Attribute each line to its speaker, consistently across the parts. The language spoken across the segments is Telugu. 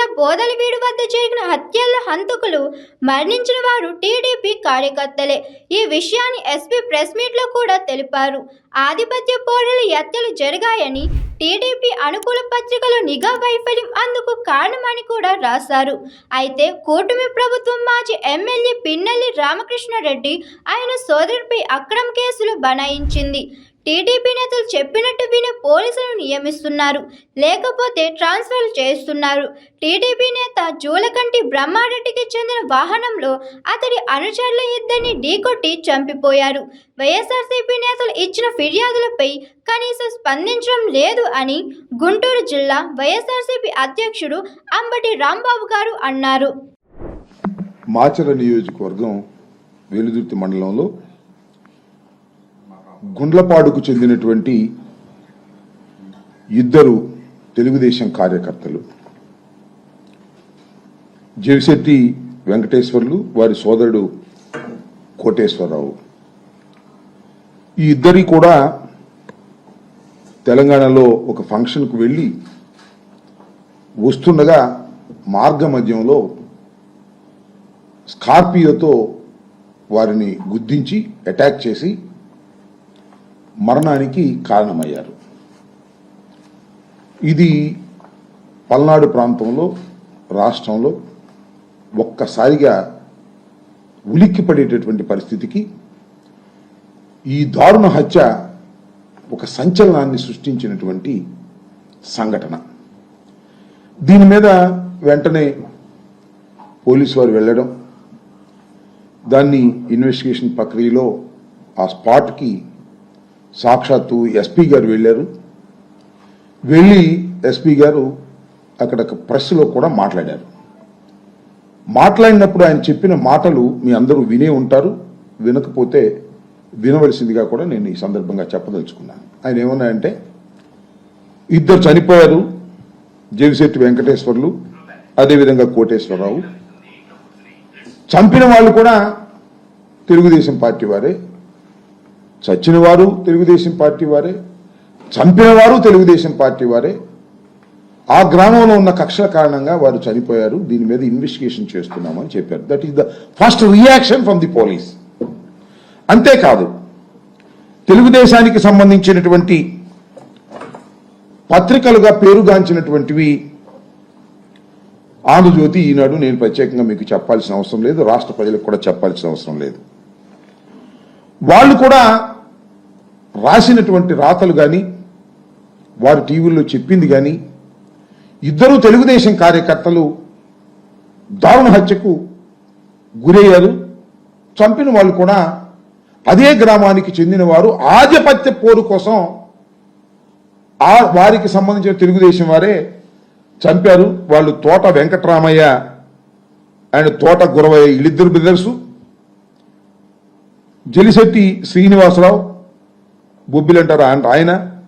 Speaker 1: జిల్లా బోదలవీడు వద్ద జరిగిన హత్యల హంతకులు మరణించిన వారు టీడీపీ కార్యకర్తలే. ఈ విషయాన్ని ఎస్పీ ప్రెస్ మీట్లో కూడా తెలిపారు. ఆధిపత్య పోరులు హత్యలు జరిగాయని టీడీపీ అనుకూల పత్రికలు నిఘా వైఫల్యం అందుకు కారణమని కూడా రాశారు. అయితే కూటమి ప్రభుత్వం మాజీ ఎమ్మెల్యే పిన్నెల్లి రామకృష్ణారెడ్డి ఆయన సోదరుడిపై అక్రమ కేసులు బనాయించింది. టీడీపీ నేతలు చెప్పినట్టు విని పోలీసులను నియమిస్తున్నారు. లేకపోతే ట్రాన్స్ఫర్ చేస్తున్నారు. టీడీపీ నేత జూలకంటి బ్రహ్మారెడ్డికి చెందిన వాహనంలో అతడి అనుచరుల ఇద్దరిని ఢీకొట్టి చంపిపోయారు. వైఎస్ఆర్సీపీ నేతలు ఇచ్చిన ఫిర్యాదులపై కనీసం స్పందించడం లేదు అని గుంటూరు జిల్లా వైఎస్ఆర్సీపీ అధ్యక్షుడు అంబటి రాంబాబు గారు అన్నారు.
Speaker 2: మాచర నియోజకవర్గం వెలుదుర్తి మండలంలో గుండ్లపాడుకు చెందినటువంటి ఇద్దరు తెలుగుదేశం కార్యకర్తలు. జవిశెట్టి వెంకటేశ్వర్లు వారి సోదరుడు కోటేశ్వరరావు. ఈ ఇద్దరి కూడా తెలంగాణలో ఒక ఫంక్షన్కు వెళ్ళి వస్తుండగా మార్గ మధ్యంలో స్కార్పియోతో వారిని గుద్దించి అటాక్ చేసి మరణానికి కారణమయ్యారు. ఇది పల్నాడు ప్రాంతంలో రాష్ట్రంలో ఒక్కసారిగా ఉలిక్కిపడేటటువంటి పరిస్థితికి ఈ దారుణ హత్య ఒక సంచలనాన్ని సృష్టించినటువంటి సంఘటన. దీని మీద వెంటనే పోలీసు వారు వెళ్ళడం దాన్ని ఇన్వెస్టిగేషన్ ప్రక్రియలో ఆ స్పాట్కి సాక్షాత్తు ఎస్పీ గారు వెళ్ళారు. వెళ్ళి ఎస్పీ గారు అక్కడ ప్రెస్లో కూడా మాట్లాడారు. మాట్లాడినప్పుడు ఆయన చెప్పిన మాటలు మీ అందరూ వినే ఉంటారు. వినకపోతే వినవలసిందిగా కూడా నేను ఈ సందర్భంగా చెప్పదలుచుకున్నాను. ఆయన ఏమన్నాయంటే ఇద్దరు చనిపోయారు. జవిశెట్టి వెంకటేశ్వర్లు అదేవిధంగా కోటేశ్వరరావు. చంపిన వాళ్ళు కూడా తెలుగుదేశం పార్టీ వారే. చచ్చిన వారు తెలుగుదేశం పార్టీ వారే చంపిన వారు తెలుగుదేశం పార్టీ వారే. ఆ గ్రామంలో ఉన్న కక్షల కారణంగా వారు చనిపోయారు. దీని మీద ఇన్వెస్టిగేషన్ చేస్తున్నామని చెప్పారు. That is the first reaction from the police అంతేకాదు తెలుగుదేశానికి సంబంధించినటువంటి పత్రికలుగా పేరుగాంచినటువంటివి ఆంధ్రజ్యోతి ఈనాడు నేను ప్రత్యేకంగా మీకు చెప్పాల్సిన అవసరం లేదు. రాష్ట్ర ప్రజలకు కూడా చెప్పాల్సిన అవసరం లేదు. వాళ్ళు కూడా రాసినటువంటి రాతలు కానీ వారు టీవీల్లో చెప్పింది కానీ ఇద్దరు తెలుగుదేశం కార్యకర్తలు దారుణ హత్యకు గురయ్యారు. చంపిన వాళ్ళు కూడా అదే గ్రామానికి చెందినవారు. ఆధిపత్య పోరు కోసం ఆ వారికి సంబంధించిన తెలుగుదేశం వారే చంపారు. వాళ్ళు తోట వెంకటరామయ్య అండ్ తోట గురవయ్య వీళ్ళిద్దరు బ్రదర్సు. జలిశెట్టి శ్రీనివాసరావు బొబ్బిలంటారు ఆయన ఆయన.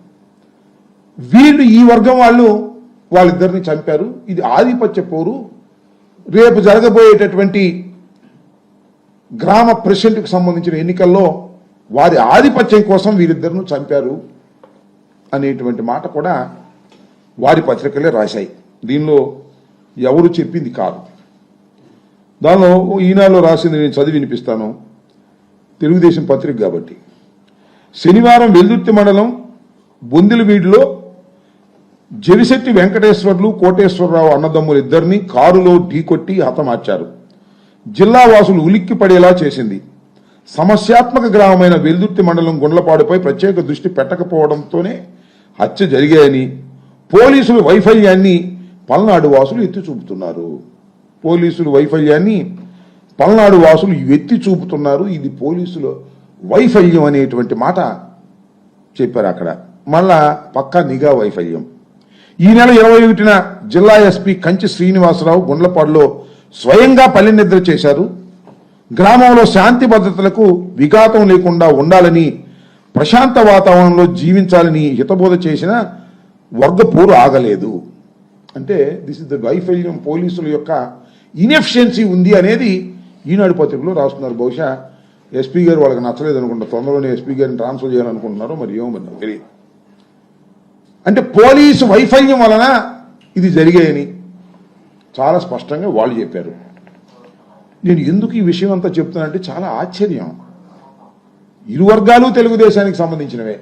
Speaker 2: వీళ్ళు ఈ వర్గం వాళ్ళు వాళ్ళిద్దరిని చంపారు. ఇది ఆధిపత్య పోరు. రేపు జరగబోయేటటువంటి గ్రామ ప్రెసిడెంట్కి సంబంధించిన ఎన్నికల్లో వారి ఆధిపత్యం కోసం వీరిద్దరిని చంపారు అనేటువంటి మాట కూడా వారి పత్రికలే రాశాయి. దీనిలో ఎవరు చెప్పింది కాదు. దానిలో ఈనాలో రాసింది నేను చదివి వినిపిస్తాను. తెలుగుదేశం పత్రిక కాబట్టి. శనివారం వెల్దుర్తి మండలం బొందిలవీడిలో జవిశెట్టి వెంకటేశ్వర్లు కోటేశ్వరరావు అన్నదమ్ములు ఇద్దరిని కారులో ఢీకొట్టి హతమార్చారు. జిల్లా వాసులు ఉలిక్కి పడేలా చేసింది. సమస్యాత్మక గ్రామమైన వెల్దుర్తి మండలం గుండ్లపాడుపై ప్రత్యేక దృష్టి పెట్టకపోవడంతోనే హత్య జరిగాయని పోలీసుల వైఫల్యాన్ని పల్నాడు వాసులు ఎత్తి చూపుతున్నారు పోలీసులు వైఫల్యాన్ని పల్నాడు వాసులు ఎత్తి చూపుతున్నారు. ఇది పోలీసుల వైఫల్యం అనేటువంటి మాట చెప్పారు అక్కడ. మళ్ళా పక్కా నిఘా వైఫల్యం. ఈ నెల ఇరవై ఒకటిన జిల్లా ఎస్పీ కంచి శ్రీనివాసరావు గుండ్లపాడులో స్వయంగా పల్లెనిద్ర చేశారు. గ్రామంలో శాంతి భద్రతలకు విఘాతం లేకుండా ఉండాలని ప్రశాంత వాతావరణంలో జీవించాలని హితబోధ చేసిన వర్గపూరు ఆగలేదు. అంటే దిస్ ఇస్ ద వైఫల్యం పోలీసుల యొక్క ఇన్ఎఫిషియన్సీ ఉంది అనేది ఈనాడు పత్రికలో రాస్తున్నారు. బహుశా ఎస్పీ గారు వాళ్ళకి నచ్చలేదు అనుకుంటా. తొందరలోనే ఎస్పీ గారిని ట్రాన్స్ఫర్ చేయాలనుకుంటున్నారో మరి ఏమో మరి తెలియదు. అంటే పోలీసు వైఫల్యం వలన ఇది జరిగాయని చాలా స్పష్టంగా వాళ్ళు చెప్పారు. నేను ఎందుకు ఈ విషయం అంతా చెప్తున్నానంటే చాలా ఆశ్చర్యం. ఇరు వర్గాలు తెలుగుదేశానికి సంబంధించినవే.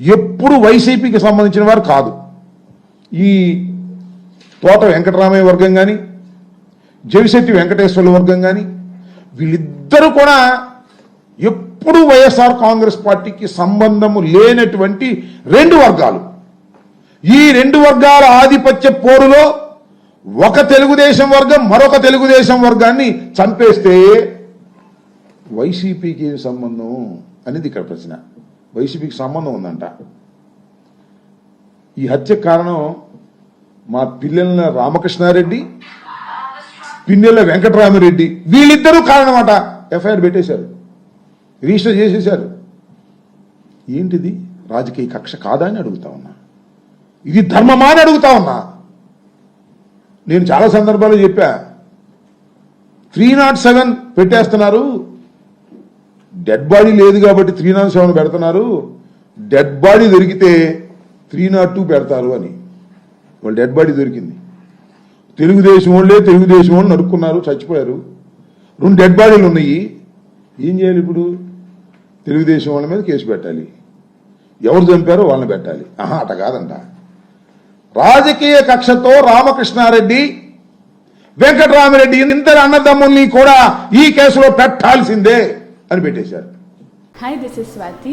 Speaker 2: ఎప్పుడు వైసీపీకి సంబంధించిన వారు కాదు. ఈ తోట వెంకటరామయ్య వర్గం కానీ జవిశెట్టి వెంకటేశ్వర్ల వర్గం కానీ వీళ్ళిద్దరూ కూడా ఎప్పుడు వైఎస్ఆర్ కాంగ్రెస్ పార్టీకి సంబంధము లేనటువంటి రెండు వర్గాలు. ఈ రెండు వర్గాల ఆధిపత్య పోరులో ఒక తెలుగుదేశం వర్గం మరొక తెలుగుదేశం వర్గాన్ని చంపేస్తే వైసీపీకి ఏం సంబంధం అనేది ఇక్కడ ప్రశ్న. వైసీపీకి సంబంధం ఉందంట. ఈ హత్య కారణం మా పిల్లల రామకృష్ణారెడ్డి పిన్నెల వెంకటరామరెడ్డి. వీళ్ళిద్దరూ కారణమట ఎఫ్ఐఆర్ పెట్టేశారు. రిజిస్టర్ చేసేశారు. ఏంటిది? రాజకీయ కక్ష కాదా అని అడుగుతా ఉన్నా. ఇది ధర్మమా అని అడుగుతా ఉన్నా. నేను చాలా సందర్భాలు చెప్పా. త్రీ నాట్ సెవెన్ పెట్టేస్తున్నారు. డెడ్ బాడీ లేదు కాబట్టి త్రీ నాట్ సెవెన్ పెడుతున్నారు. డెడ్ బాడీ దొరికితే త్రీ నాట్ టూ పెడతారు అని. వాళ్ళు డెడ్ బాడీ దొరికింది. తెలుగుదేశం వాళ్ళే తెలుగుదేశం వాళ్ళు నడుక్కున్నారు చచ్చిపోయారు. రెండు డెడ్ బాడీలు ఉన్నాయి. ఏం చేయాలి ఇప్పుడు? తెలుగుదేశం వాళ్ళ మీద కేసు పెట్టాలి. ఎవరు చంపారో వాళ్ళని పెట్టాలి. ఆహా అట కాదంట. రాజకీయ కక్షతో రామకృష్ణారెడ్డి వెంకటరామిరెడ్డి ఇద్దరు అన్నదమ్ముల్ని కూడా ఈ కేసులో పెట్టాల్సిందే అని పెట్టేశారు.
Speaker 3: Hi this is Swathi